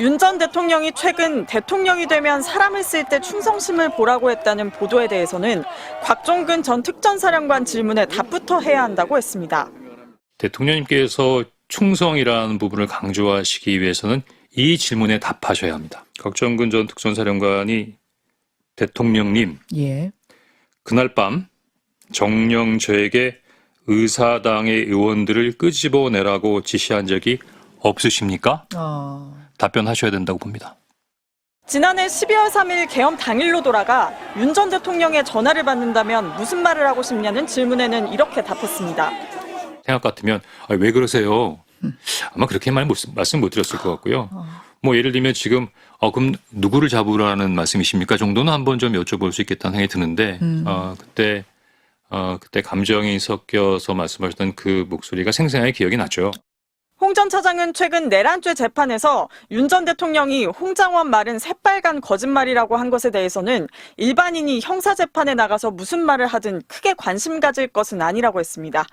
윤 전 대통령이 최근 대통령이 되면 사람을 쓸 때 충성심을 보라고 했다는 보도에 대해서는 곽종근 전 특전사령관 질문에 답부터 해야 한다고 했습니다. 대통령님께서 충성이라는 부분을 강조하시기 위해서는 이 질문에 답하셔야 합니다. 곽정근 전 특전사령관이 대통령님 예. 그날 밤 정령 저에게 의사당의 의원들을 끄집어내라고 지시한 적이 없으십니까? 어. 답변하셔야 된다고 봅니다. 지난해 12월 3일 개엄 당일로 돌아가 윤 전 대통령의 전화를 받는다면 무슨 말을 하고 싶냐는 질문에는 이렇게 답했습니다. 생각 같으면 아, 왜 그러세요? 아마 그렇게 말 못, 말씀 못 드렸을 것 같고요. 뭐 예를 들면 지금 어, 그럼 누구를 잡으라는 말씀이십니까 정도는 한번 좀 여쭤볼 수 있겠다는 생각이 드는데 어, 그때 어, 그때 감정이 섞여서 말씀하셨던 그 목소리가 생생하게 기억이 나죠. 홍 전 차장은 최근 내란죄 재판에서 윤 전 대통령이 홍장원 말은 새빨간 거짓말이라고 한 것에 대해서는 일반인이 형사재판에 나가서 무슨 말을 하든 크게 관심 가질 것은 아니라고 했습니다.